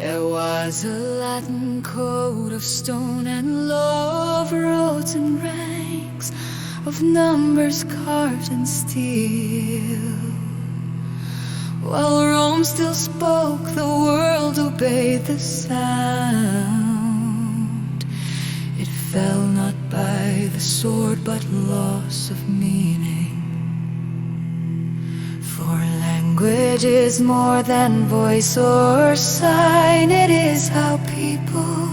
There was a Latin code of stone and love wrote in ranks of numbers carved in steel. While Rome still spoke, the world obeyed the sound. It fell not by the sword, but loss of meaning. Language is more than voice or sign, it is how people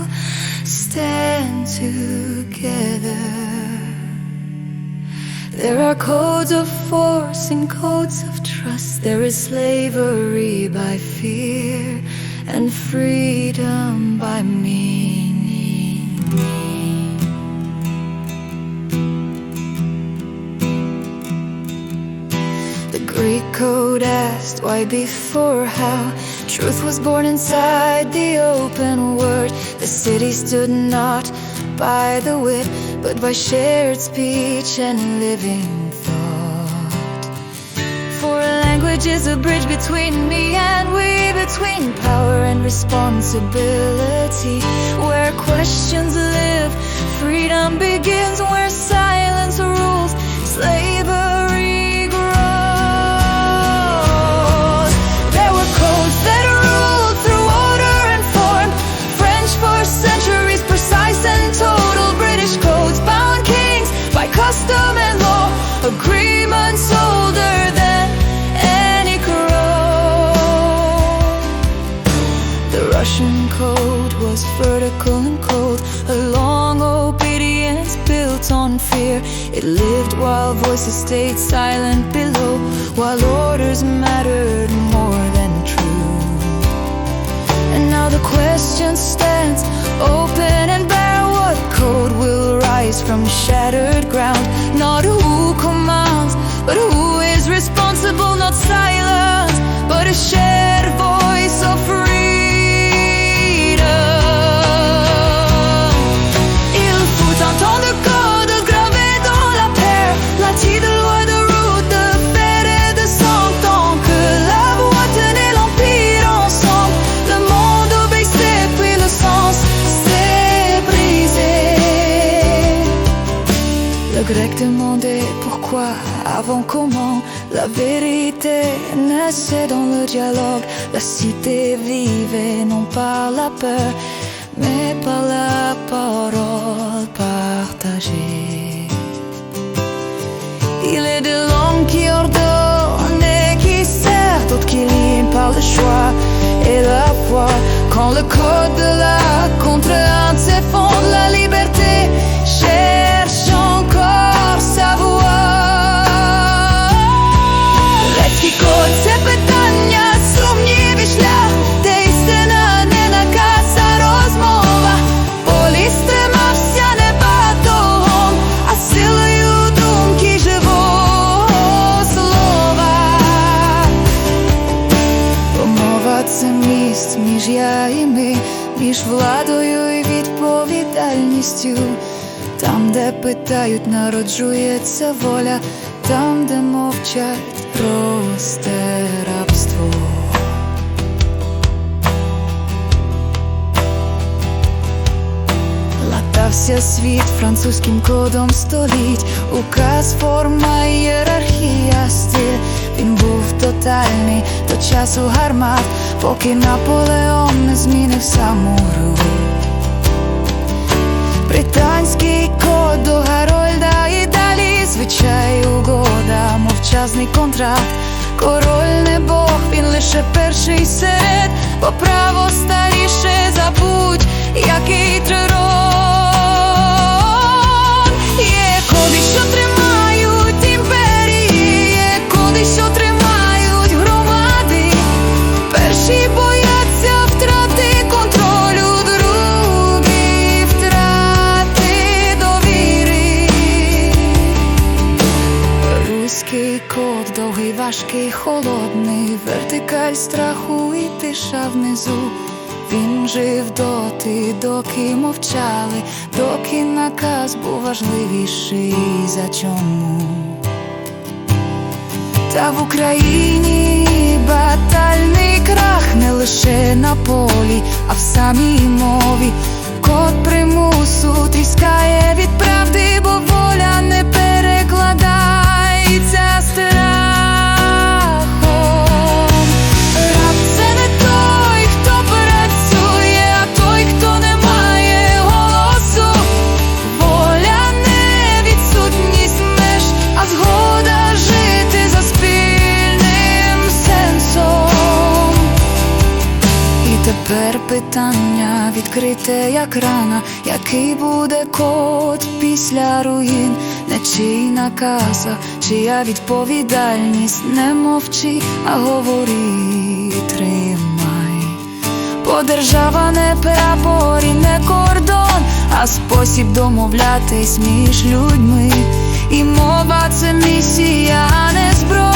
stand together. There are codes of force and codes of trust. There is slavery by fear and freedom by meaning. Code asked why before how truth was born inside the open word. The city stood not by the wit, but by shared speech and living thought. For language is a bridge between me and we, between power and responsibility. Where questions live, freedom begins. Russian code was vertical and cold, a long obedience built on fear. It lived while voices stayed silent below, while orders mattered more than truth. And now the question stands Demandait pourquoi, avant comment, la vérité naissait dans le dialogue. La cité vivait non par la peur, mais par la parole partagée. Il est de l'homme qui ordonne et qui sert, d'autres qui liment par le choix et la foi. Quand le code de la відповідальністю. Там, де питають, народжується воля, там, де мовчать, росте рабство. Латався світ французьким кодом століть, указ, форма, ієрархія, стиль. Він був тотальний до часу гармат, поки Наполеон не змінив саму гру. Британський код до Гарольда і далі звичай угода, мовчазний контракт. Король не Бог, він лише перший серед, по право довгий, важкий, холодний, вертикаль страху і тиша внизу. Він жив доти, доки мовчали, доки наказ був важливіший за чому. Та в Україні батальний крах не лише на полі, а в самій мові. Код примусу тріскає від правди, бо воля питання відкрите, як рана, який буде код після руїн, не чий наказа, чия відповідальність не мовчи, а говори, тримай. Бо держава не прапор і не кордон, а спосіб домовлятись між людьми. І мова це місія, а не зброя.